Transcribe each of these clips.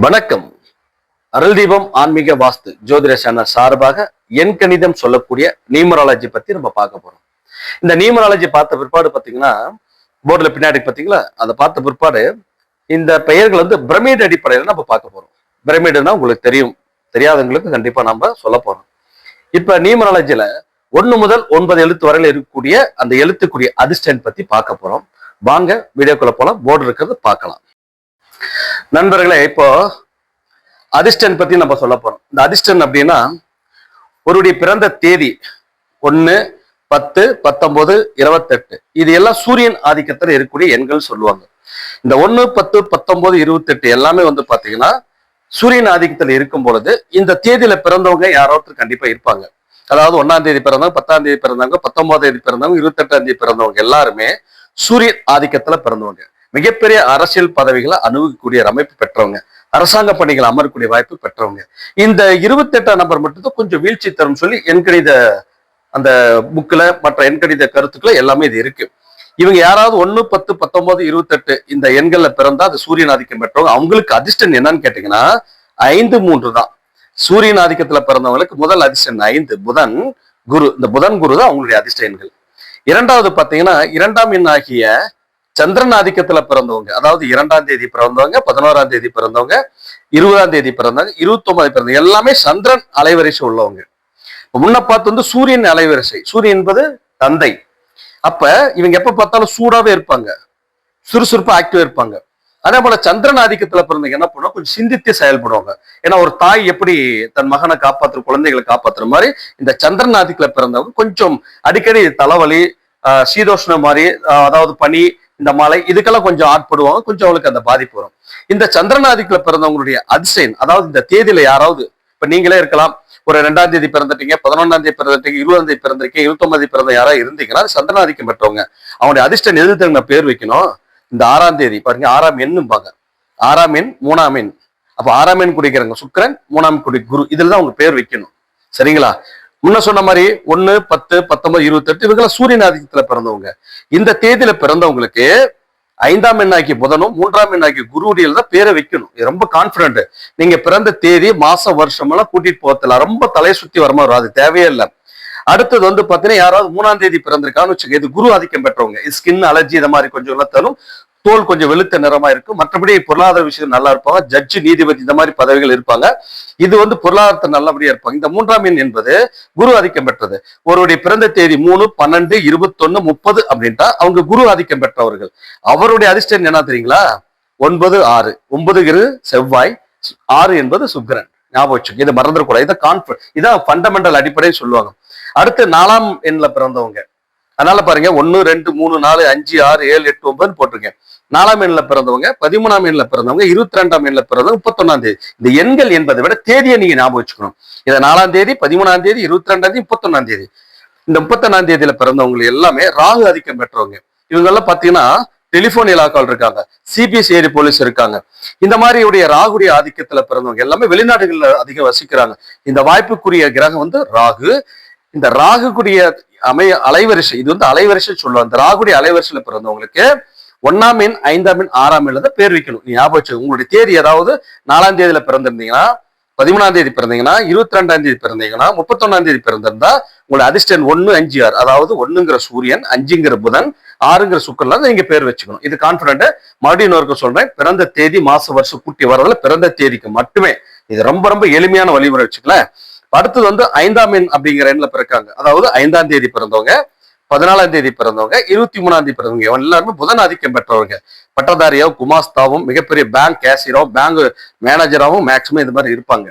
வணக்கம். அருள்தீபம் ஆன்மீக வாஸ்து ஜோதிட சேனல் சார்பாக என் கணிதம் சொல்லக்கூடிய நியூமராலஜி பத்தி நம்ம பார்க்க போறோம். இந்த நியூமராலஜி பார்த்த பிற்பாடு பாத்தீங்கன்னா போர்டில் பின்னாடி பாத்தீங்களா அதை பார்த்த பிற்பாடு இந்த பெயர்கள் வந்து பிரமிட் அடிப்படையில் நம்ம பார்க்க போறோம். பிரமிடுனா உங்களுக்கு தெரியும். தெரியாதவங்களுக்கு கண்டிப்பா நம்ம சொல்ல போறோம். இப்ப நியூமராலஜியில ஒன்று முதல் ஒன்பது எழுத்து வரையில் இருக்கக்கூடிய அந்த எழுத்துக்குரிய அதிர்ஷ்டன் பத்தி பார்க்க போறோம். வாங்க வீடியோக்குள்ள போலாம் போர்டு இருக்கிறது பார்க்கலாம். நண்பர்களே இப்போ அதிர்ஷ்டன் பத்தி நம்ம சொல்ல போறோம். இந்த அதிர்ஷ்டன் அப்படின்னா ஒருடைய பிறந்த தேதி ஒன்னு பத்து பத்தொன்பது இருபத்தெட்டு. இது எல்லாம் சூரியன் ஆதிக்கத்தில் இருக்கக்கூடிய எண்கள் சொல்லுவாங்க. இந்த ஒன்னு பத்து பத்தொன்பது இருபத்தெட்டு எல்லாமே வந்து பார்த்தீங்கன்னா சூரியன் ஆதிக்கத்தில் இருக்கும் பொழுது இந்த தேதியில பிறந்தவங்க யாரோ ஒருத்தர் கண்டிப்பா இருப்பாங்க. அதாவது ஒன்னாம் தேதி பிறந்தவங்க பத்தாம் தேதி பிறந்தவங்க பத்தொன்பதாம் தேதி பிறந்தவங்க இருபத்தெட்டாம் தேதி பிறந்தவங்க எல்லாருமே சூரியன் ஆதிக்கத்துல பிறந்தவங்க. மிகப்பெரிய அரசியல் பதவிகளை அணுகக்கூடிய அமைப்பு பெற்றவங்க அரசாங்க பணிகளை அமரக்கூடிய வாய்ப்பு பெற்றவங்க. இந்த இருபத்தி எட்டாம் நம்பர் மட்டும்தான் கொஞ்சம் வீழ்ச்சி தரும் சொல்லி எண்கணித அந்த புக்கில் மற்ற எண்கணித கருத்துக்களை எல்லாமே இது இருக்கு. இவங்க யாராவது ஒண்ணு பத்து பத்தொன்பது இருபத்தெட்டு இந்த எண்கள்ல பிறந்தா அது சூரியன் ஆதிக்கம் பெற்றவங்க. அவங்களுக்கு அதிர்ஷ்டம் என்னன்னு கேட்டீங்கன்னா ஐந்து மூன்று தான். சூரியன் ஆதிக்கத்துல பிறந்தவங்களுக்கு முதல் அதிர்ஷ்டம் ஐந்து புதன் குரு. இந்த புதன் குரு தான் அவங்களுடைய அதிர்ஷ்ட எண்கள். இரண்டாவது பாத்தீங்கன்னா இரண்டாம் எண் ஆகிய சந்திரன் ஆதிக்கத்துல பிறந்தவங்க அதாவது இரண்டாம் தேதி பிறந்தவங்க பதினோராம் தேதி பிறந்தவங்க இருபதாம் தேதி பிறந்தவங்க இருபத்தி ஒன்பது பிறந்தவங்க எல்லாமே சந்திரன் அலைவரிசை உள்ளவங்க. முன்ன பார்த்து வந்து சூரியன் அலைவரிசை. சூரியன் என்பது தந்தை. அப்ப இவங்க எப்ப பார்த்தாலும் சூடாவே இருப்பாங்க. சுறுசுறுப்பா ஆக்டிவா இருப்பாங்க. அதே போல சந்திரன் ஆதிக்கத்துல பிறந்தவங்க என்ன பண்ணுவோம் கொஞ்சம் சிந்தித்து செயல்படுவாங்க. ஏன்னா ஒரு தாய் எப்படி தன் மகனை காப்பாத்துற குழந்தைகளை காப்பாத்துற மாதிரி இந்த சந்திரன் ஆதிக்கத்துல பிறந்தவங்க கொஞ்சம் அடிக்கடி தலைவலி சீதோஷ்ணம் மாதிரி அதாவது பனி இந்த மலை இதுக்கெல்லாம் கொஞ்சம் ஆட்படுவாங்க. கொஞ்சம் அவங்களுக்கு அந்த பாதிப்பு வரும். இந்த சந்திரநாதிக்குள்ள பிறந்தவங்களுடைய அதிசயம் அதாவது இந்த தேதியில யாராவது இப்ப நீங்களே இருக்கலாம். ஒரு ரெண்டாம் தேதி பிறந்துட்டீங்க பதினொன்றாம் தேதி பிறந்துட்டீங்க இருபதாம் தேதி பிறந்திருக்கீங்க இருபத்தொன்பது பிறந்த யாராவது இருந்தீங்கன்னா சந்திரநாதிக்கம் பெற்றவங்க. அவங்களுடைய அதிர்ஷ்டம் எதிர்த்து நான் பேர் வைக்கணும். இந்த ஆறாம் தேதி பாருங்க ஆறாம் எண்ணும்பாங்க ஆறாம் எண் மூணாம் எண். அப்ப ஆறாம் எண் குடிக்கிறவங்க சுக்கரன் மூணாம் குடி குரு இதுல தான் அவங்க பேர் வைக்கணும். சரிங்களா? முன்ன சொன்ன மாதிரி ஒண்ணு பத்து பத்தொன்பது இருபத்தெட்டு இவங்கெல்லாம் சூரியன் ஆதிக்கத்துல பிறந்தவங்க. இந்த தேதியில பிறந்தவங்களுக்கு ஐந்தாம் எண்ணாக்கி புதனும் மூன்றாம் எண்ணாக்கி குருடியில் தான் பேரை வைக்கணும். ரொம்ப கான்பிடன்ட் நீங்க பிறந்த தேதி மாசம் வருஷம் எல்லாம் கூட்டிட்டு போகல ரொம்ப தலையை சுத்தி வரமா வரும். அது தேவையே இல்லை. அடுத்தது வந்து பாத்தீங்கன்னா யாராவது மூணாம் தேதி பிறந்திருக்கான்னு வச்சுக்க இது குரு ஆதிக்கம் பெற்றவங்க. ஸ்கின் அலர்ஜி இந்த மாதிரி கொஞ்சம் எல்லாம் தரும். தோல் கொஞ்சம் வெளுத்த நிறமா இருக்கும் மற்றபடி பொருளாதார விஷயம் நல்லா இருப்பாங்க. ஜட்ஜு நீதிபதி இந்த மாதிரி பதவிகள் இருப்பாங்க. இது வந்து பொருளாதாரத்தை நல்லபடியா இருப்பாங்க. இந்த மூன்றாம் எண் என்பது குரு ஆதிக்கம் பெற்றது. ஒருவருடைய பிறந்த தேதி மூணு பன்னெண்டு இருபத்தொன்னு முப்பது அப்படின்ட்டா அவங்க குரு ஆதிக்கம் பெற்றவர்கள். அவருடைய அதிர்ஷ்டம் என்ன தெரியுங்களா? ஒன்பது ஆறு. ஒன்பது இரு செவ்வாய். ஆறு என்பது சுக்கரன். ஞாபகம் வச்சுக்கோங்க. இதை மறந்துடக்கூடாது. இதை கான்ஃபி இதான் ஃபண்டமெண்டல் அடிப்படைன்னு சொல்லுவாங்க. அடுத்து நாலாம் எண்ணில் பிறந்தவங்க. அதனால பாருங்க ஒன்னு ரெண்டு மூணு நாலு அஞ்சு ஆறு ஏழு எட்டு ஒன்பது போட்டிருக்கேன். நாலாம் எண்ணில் பிறந்தவங்க பதிமூணாம் எண்ணில் பிறந்தவங்க இருபத்தி ரெண்டாம் எண்ணில் பிறந்தவங்க முப்பத்தொன்னாம் தேதி. இந்த எண்கள் என்பதை விட தேதியை நீங்க ஞாபகம் வச்சுக்கணும். இதை நாலாம் தேதி பதிமூணாம் தேதி இருபத்தி ரெண்டாம் தேதி முப்பத்தொன்னாம் தேதி. இந்த முப்பத்தொன்னாம் தேதியில பிறந்தவங்க எல்லாமே ராகு ஆதிக்கம் பெற்றவங்க. இவங்க எல்லாம் பாத்தீங்கன்னா டெலிபோன் இலாக்கால் இருக்காங்க. சிபிசிஐடி போலீஸ் இருக்காங்க. இந்த மாதிரி உடைய ராகுடைய ஆதிக்கத்துல பிறந்தவங்க எல்லாமே வெளிநாடுகள்ல அதிகம் வசிக்கிறாங்க. இந்த வாய்ப்புக்குரிய கிரகம் வந்து ராகு. இந்த ராகுக்குரிய அமை அலைவரிசை. இது வந்து அலைவரிசை சொல்லுவாங்க. இந்த ராகுடைய அலைவரிசையில பிறந்தவங்களுக்கு ஒன்னாம் எண் ஐந்தாம் எண் ஆறாம் எண்ல தான் பேர் வைக்கணும். நீ ஞாபகம் உங்களுடைய தேதி ஏதாவது நாலாம் தேதியில பிறந்திருந்தீங்கன்னா பதிமூணாம் தேதி பிறந்தீங்கன்னா இருபத்தி ரெண்டாம் தேதி பிறந்தீங்கன்னா முப்பத்தொன்னாம் தேதி பிறந்திருந்தா உங்களோட அதிர்ஷ்டன் ஒன்னு அஞ்சு ஆறு. அதாவது ஒண்ணுங்கிற சூரியன் அஞ்சுங்கிற புதன் ஆறுங்கிற சுக்கர்லாம் நீங்க பேர் வச்சுக்கணும். இது கான்பிடன்ட் மறுபடியும் இன்னொருக்க சொல்றேன். பிறந்த தேதி மாச வருஷம் கூட்டி வரதுல பிறந்த தேதிக்கு மட்டுமே. இது ரொம்ப ரொம்ப எளிமையான வழிமுறை வச்சுக்கல அடுத்தது வந்து ஐந்தாம் எண் அப்படிங்கிற எண்ணில் பிறக்காங்க. அதாவது ஐந்தாம் தேதி பிறந்தவங்க பதினாலாம் தேதி பிறந்தவங்க இருபத்தி மூணாம் தேதி பிறந்தவங்க. எல்லாருமே புதன் ஆதிக்கம் பெற்றவங்க. பட்டதாரியோ குமாஸ்தாவும் மிகப்பெரிய பேங்க் கேஷியரோ பேங்க் மேனேஜராகவும் மேக்சிமம் இது மாதிரி இருப்பாங்க.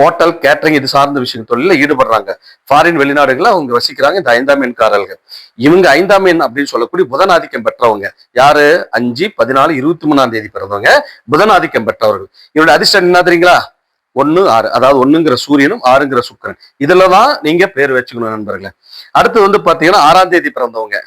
ஹோட்டல் கேட்டரிங் இது சார்ந்த விஷயம் தொழில ஈடுபடுறாங்க. ஃபாரின் வெளிநாடுகள்ல அவங்க வசிக்கிறாங்க இந்த ஐந்தாம் எண்காரர்கள். இவங்க ஐந்தாம் எண் அப்படின்னு சொல்லக்கூடிய புதன் ஆதிக்கம் பெற்றவங்க. யாரு? அஞ்சு பதினாலு இருபத்தி மூணாம் தேதி பிறந்தவங்க. புதன் ஆதிக்கம் பெற்றவர்கள். இவருடைய அதிர்ஷ்டம் என்ன தெரியுங்களா? ஒன்னு ஆறு அதாவது ஒன்னுங்கிற சூரியனும் ஆறுங்கிற சுக்கரன். இதுல தான் நீங்க பேர் வச்சுக்கணும் நண்பர்களே. அடுத்து வந்து பாத்தீங்கன்னா ஆறாம் தேதி பிறந்தவங்க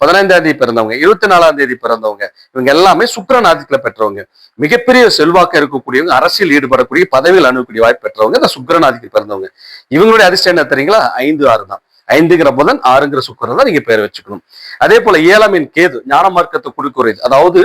பதினைந்தாம் தேதி பிறந்தவங்க இருபத்தி நாலாம் தேதி பிறந்தவங்க இவங்க எல்லாமே சுக்கரன் ஆதிக்கத்துல பெற்றவங்க. மிகப்பெரிய செல்வாக்கு இருக்கக்கூடியவங்க அரசியல் ஈடுபடக்கூடிய பதவியில் அணுகக்கூடிய வாய்ப்பு பெற்றவங்க இந்த சுக்கரன் ஆதிக்கத்தில் பிறந்தவங்க. இவங்களுடைய அதிர்ஷ்டம் என்ன தெரியுங்களா? ஐந்து ஆறு தான். ஐந்துங்கிற புதன் ஆறுங்கிற சுக்கரன் தான் நீங்க பேர் வச்சுக்கணும். அதே போல ஏழாமின் கேது ஞான மார்க்கத்தை கொடுக்குறது அதாவது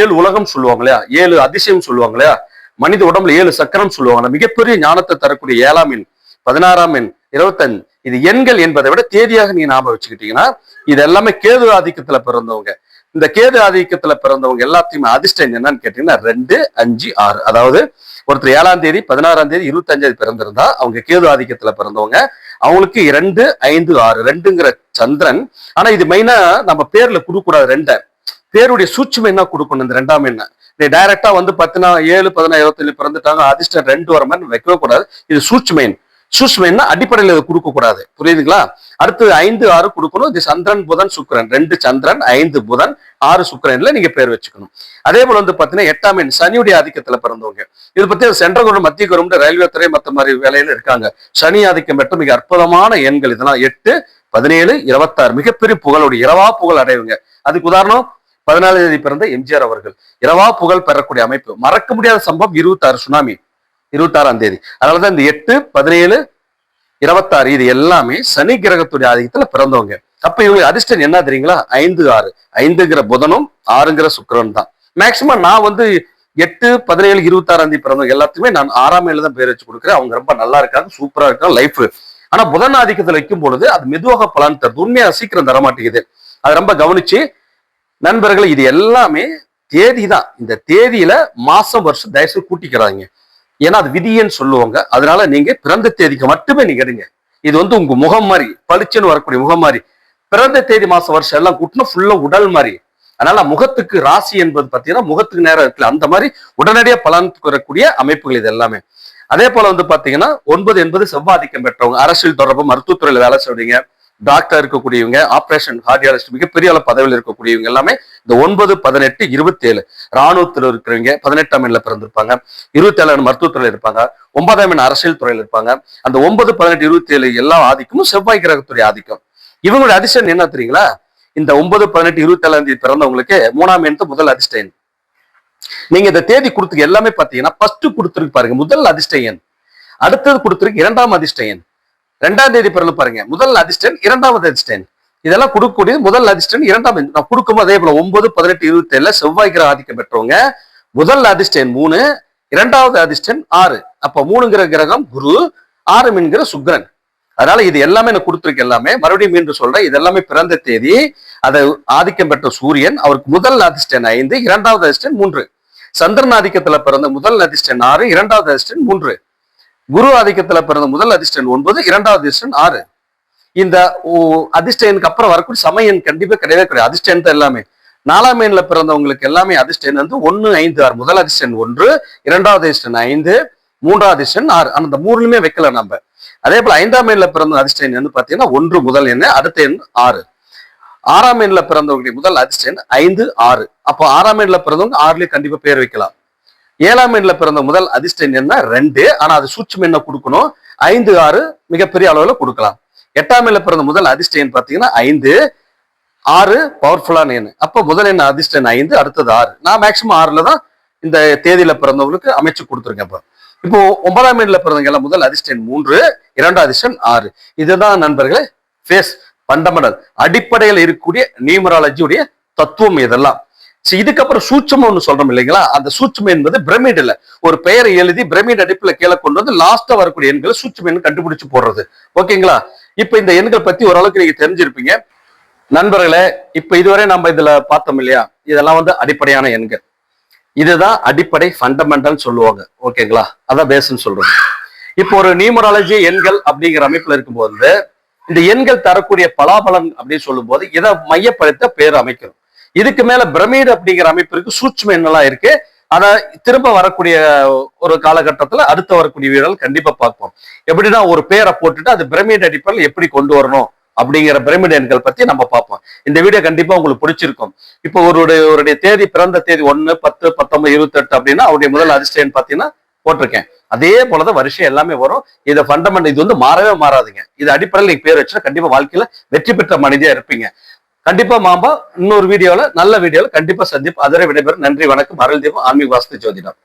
ஏழு உலகம் சொல்லுவாங்க இல்லையா? ஏழு அதிசயம் சொல்லுவாங்க இல்லையா? மனித உடம்புல ஏழு சக்கரம் சொல்லுவாங்க. மிகப்பெரிய ஞானத்தை தரக்கூடிய ஏழாம் எண் பதினாறாம் எண் இருபத்தஞ்சு இது எண்கள் என்பதை விட தேதியாக நீங்க ஞாபகம் வச்சுக்கிட்டீங்கன்னா இது எல்லாமே கேது ஆதிக்கத்துல பிறந்தவங்க. இந்த கேது ஆதிக்கத்துல பிறந்தவங்க எல்லாத்தையுமே அதிர்ஷ்டம் என்னன்னு கேட்டீங்கன்னா ரெண்டு அஞ்சு ஆறு. அதாவது ஒருத்தர் ஏழாம் தேதி பதினாறாம் தேதி இருபத்தி அஞ்சாவது பிறந்திருந்தா அவங்க கேது ஆதிக்கத்துல பிறந்தவங்க. அவங்களுக்கு இரண்டு ஐந்து ஆறு ரெண்டுங்கிற சந்திரன். ஆனா இது மெயினா நம்ம பேர்ல கொடுக்கக்கூடாது ரெண்ட. பேருடைய சூட்சம் என்ன கொடுக்கணும் இந்த ரெண்டாம் என்ன நீ டைரக்டா வந்து பத்தினா ஏழு பதினா இருபத்தஞ்சு பிறந்துட்டாங்க அதிர்ஷ்டம் ரெண்டு வர மாதிரி வைக்கவே கூடாது. இது சூட்சுமைன். சூட்சுமைன்னா அடிப்படையில் இதை கொடுக்க கூடாது. புரியுதுங்களா? அடுத்து ஐந்து ஆறு கொடுக்கணும். இது சந்திரன் புதன் சுக்கரன். ரெண்டு சந்திரன் ஐந்து புதன் ஆறு சுக்கரன்ல நீங்க பேர் வச்சுக்கணும். அதே போல வந்து பாத்தீங்கன்னா எட்டாம் எண் சனியுடைய ஆதிக்கத்துல பிறந்தவங்க. இது பத்தி சென்ட்ரல் கவர்மெண்ட் மத்திய கவர்மெண்ட் ரயில்வே துறை மற்ற மாதிரி வேலையில இருக்காங்க. சனி ஆதிக்கம் பெற்ற மிக அற்புதமான எண்கள் இதெல்லாம் எட்டு பதினேழு இருபத்தாறு. மிகப்பெரிய புகழுடைய இரவா புகழ் அடைவுங்க. அதுக்கு உதாரணம் பதினாலு தேதி பிறந்த எம்ஜிஆர் அவர்கள். இரவா புகழ் பெறக்கூடிய அமைப்பு. மறக்க முடியாத சம்பவம் இருபத்தாறு சுனாமி. இருபத்தாறாம் தேதி. அதனாலதான் இந்த எட்டு பதினேழு இருபத்தாறு இது எல்லாமே சனி கிரகத்துடைய ஆதிக்கத்துல பிறந்தவங்க. அப்ப இவங்க அதிர்ஷ்டம் என்ன தெரியுங்களா? ஐந்து ஆறு. ஐந்துங்கிற புதனும் ஆறுங்கிற சுக்கரன் தான். மேக்சிமம் நான் வந்து எட்டு பதினேழு இருபத்தாறாம் தேதி பிறந்தவங்க எல்லாத்துக்குமே நான் ஆறாம் ஏழு தான் பேர் வச்சு கொடுக்குறேன். அவங்க ரொம்ப நல்லா இருக்காங்க சூப்பரா இருக்காங்க லைஃப் ஆனா புதன் ஆதிக்கத்துல வைக்கும் பொழுது அது மெதுவாக பலன் தருது உண்மையா சீக்கிரம் தர மாட்டேங்குது அது ரொம்ப கவனிச்சு நண்பர்கள் இது எல்லாமே தேதி தான் இந்த தேதியில மாசம் வருஷம் தயவுசு கூட்டிக்கிறாங்க ஏன்னா அது விதின்னு சொல்லுவாங்க. அதனால நீங்க பிறந்த தேதிக்கு மட்டுமே நீங்க எடுங்க. இது வந்து உங்க முகம் மாதிரி பளிச்சுன்னு வரக்கூடிய முகம் மாதிரி. பிறந்த தேதி மாசம் வருஷம் எல்லாம் கூட்டினா ஃபுல்லா உடல் மாதிரி. அதனால முகத்துக்கு ராசி என்பது பாத்தீங்கன்னா முகத்துக்கு நேரம் இருக்குல்ல அந்த மாதிரி உடனடியாக பலன் வரக்கூடிய அமைப்புகள் இது எல்லாமே. அதே போல வந்து பாத்தீங்கன்னா ஒன்பது என்பது செவ்வாதிக்கம் பெற்றவங்க. அரசியல் தொடர்பு மருத்துவத்துறையில வேலை செய்வீங்க டாக்டர் இருக்கக்கூடியவங்க ஆப்ரேஷன் கார்டியாலஜிஸ்ட் மிகப்பெரிய அளவு பதவியில் இருக்கக்கூடியவங்க எல்லாமே இந்த ஒன்பது பதினெட்டு இருபத்தி ஏழு ராணுவத்தில் இருக்கிறவங்க பதினெட்டாம் எண்ணில் பிறந்திருப்பாங்க. இருபத்தி ஏழு மருத்துவத்துறையில் இருப்பாங்க. ஒன்பதாம் எண் அரசியல் துறையில் இருப்பாங்க. அந்த ஒன்பது பதினெட்டு இருபத்தி ஏழு எல்லா ஆதிக்கமும் செவ்வாய் கிரகத்துடைய ஆதிக்கம். இவங்களுடைய அதிர்ஷ்டம் என்ன தெரியுங்களா? இந்த ஒன்பது பதினெட்டு இருபத்தி ஏழாம் தேதி பிறந்தவங்களுக்கு மூணாம் எண் முதல் அதிர்ஷ்ட நீங்க இந்த தேதி கொடுத்துக்கு எல்லாமே பாத்தீங்கன்னா ஃபர்ஸ்ட் கொடுத்துருக்கு பாருங்க முதல் அதிர்ஷ்ட எண். அடுத்தது கொடுத்துருக்கு இரண்டாம் அதிர்ஷ்ட எண். ரெண்டாம் தேதி பிறகு பாருங்க. முதல் அதிர்ஷ்டன் இரண்டாவது அதிர்ஷ்டன். இதெல்லாம் கொடுக்கக்கூடிய முதல் அதிர்ஷ்டன் இரண்டாம் நான் கொடுக்கும் அதே போல ஒன்பது பதினெட்டு இருபத்தி ஏழுல செவ்வாய் கிரக ஆதிக்கம் பெற்றவங்க. முதல் அதிர்ஷ்டன் மூணு இரண்டாவது அதிர்ஷ்டன் ஆறு. அப்ப மூணுங்கிற கிரகம் குரு ஆறு என்கிற சுக்ரன் அதனால இது எல்லாமே நான் கொடுத்துருக்கு எல்லாமே. மறுபடியும் மீண்டும் சொல்றேன் இது எல்லாமே பிறந்த தேதி. அதை ஆதிக்கம் பெற்ற சூரியன் அவருக்கு முதல் அதிர்ஷ்டன் ஐந்து இரண்டாவது அதிர்ஷ்டன் மூன்று. சந்திரன் ஆதிக்கத்துல பிறந்த முதல் அதிர்ஷ்டன் ஆறு இரண்டாவது அதிர்ஷ்டன் மூன்று. குரு ஆதிக்கத்துல பிறந்த முதல் அதிர்ஷ்டன் ஒன்பது இரண்டாவது அதிர்ஷ்டன் ஆறு. இந்த அதிர்ஷ்டனுக்கு அப்புறம் வரக்கூடிய சமயம் கண்டிப்பா கிடையவே கிடையாது. அதிர்ஷ்டன் தான் எல்லாமே. நாலாம் எண்ணில் பிறந்தவங்களுக்கு எல்லாமே அதிர்ஷ்டன் வந்து ஒன்னு ஐந்து ஆறு. முதல் அதிர்ஷ்டன் ஒன்று இரண்டாவது அதிர்ஷ்டன் ஐந்து மூன்றாவது அதிர்ஷ்டன் ஆறு. அந்த மூணுலுமே வைக்கல நம்ம. அதே போல ஐந்தாம் எண்ணில் பிறந்த அதிர்ஷ்டன் வந்து பாத்தீங்கன்னா ஒன்று முதல் எண்ணு அடுத்த எண் ஆறு. ஆறாம் எண்ணில் பிறந்தவங்களுடைய முதல் அதிர்ஷ்டன் ஐந்து ஆறு. அப்போ ஆறாம் எண்ணில் பிறந்தவங்க ஆறுலயே கண்டிப்பா பேர் வைக்கலாம். ஏழாம் எண்ணில் பிறந்த முதல் அதிர்ஷ்ட எண்ணா ரெண்டு. ஆனா அது சூட்சம் என்ன கொடுக்கணும். ஐந்து ஆறு மிகப்பெரிய அளவுல கொடுக்கலாம். எட்டாம் எண்ணில் பிறந்த முதல் அதிர்ஷ்ட எண் பார்த்தீங்கன்னா ஐந்து. ஆறு பவர்ஃபுல்லான எண். அப்போ முதல் எண் அதிர்ஷ்ட எண் ஐந்து அடுத்தது ஆறு. நான் மேக்சிமம் ஆறுல தான் இந்த தேதியில பிறந்தவங்களுக்கு அமைச்சு கொடுத்துருக்கேன் இப்போ. இப்போ ஒன்பதாம் எண்ணில் பிறந்தவங்க எல்லாம் முதல் அதிர்ஷ்டன் மூன்று இரண்டாம் அதிர்ஷ்டன் ஆறு. இதுதான் நண்பர்களே ஃபேஸ் பண்டமடல் அடிப்படையில் இருக்கக்கூடிய நியூமராலஜியுடைய தத்துவம் இதெல்லாம். இதுக்கப்புறம் சூட்சம் ஒன்று சொல்றோம் இல்லைங்களா? அந்த சூட்சம் என்பது பிரமிடில் ஒரு பெயரை எழுதி பிரமிட் அடிப்புல கீழே கொண்டு வந்து லாஸ்டா வரக்கூடிய எண்களை சூட்சம் எண் கண்டுபிடிச்சு போடுறது. ஓகேங்களா? இப்ப இந்த எண்கள் பத்தி ஓரளவுக்கு நீங்க தெரிஞ்சிருப்பீங்க. நண்பர்களே இப்ப இதுவரை நம்ம இதுல பார்த்தோம் இல்லையா? இதெல்லாம் வந்து அடிப்படையான எண்கள். இதுதான் அடிப்படை ஃபண்டமெண்டல் சொல்லுவாங்க. ஓகேங்களா? அதான் பேஸ்ன்னு சொல்றோம். இப்போ ஒரு நியூமராலஜி எண்கள் அப்படிங்கிற அமைப்புல இருக்கும்போது இந்த எண்கள் தரக்கூடிய பலாபலன் அப்படின்னு சொல்லும் போது இதை மையப்படுத்த பேர் அமைக்கணும். இதுக்கு மேல பிரமிடு அப்படிங்கிற அமைப்பு இருக்கு சூட்ச்ம என்னெல்லாம் இருக்கு? ஆனா திரும்ப வரக்கூடிய ஒரு காலகட்டத்துல அடுத்த வரக்கூடிய வீரர்கள் கண்டிப்பா பார்ப்போம். எப்படின்னா ஒரு பேரை போட்டுட்டு அது பிரமிட் அடிப்படையில் எப்படி கொண்டு வரணும் அப்படிங்கிற பிரமிட் எண்கள் பத்தி நம்ம பார்ப்போம். இந்த வீடியோ கண்டிப்பா உங்களுக்கு பிடிச்சிருக்கும். இப்போ ஒருடைய ஒருடைய தேதி பிறந்த தேதி ஒன்னு பத்து பத்தொன்பது இருபத்தெட்டு அப்படின்னா அவருடைய முதல் அதிர்ஷ்டம் பாத்தீங்கன்னா போட்டிருக்கேன். அதே போலதான் வருஷம் எல்லாமே வரும். இதை ஃபண்டமெண்ட் இது வந்து மாறவே மாறாதுங்க. இது அடிப்படையில் நீங்க பேர் வச்சுன்னா கண்டிப்பா வாழ்க்கையில வெற்றி பெற்ற மனிதியா இருப்பீங்க. கண்டிப்பா மாம்பா இன்னொரு வீடியோல நல்ல வீடியோல கண்டிப்பா சந்திப்பு அதரை விடைபெறும். நன்றி வணக்கம். அருள் தீபம் ஆன்மீக வாஸ்து ஜோதிடம்.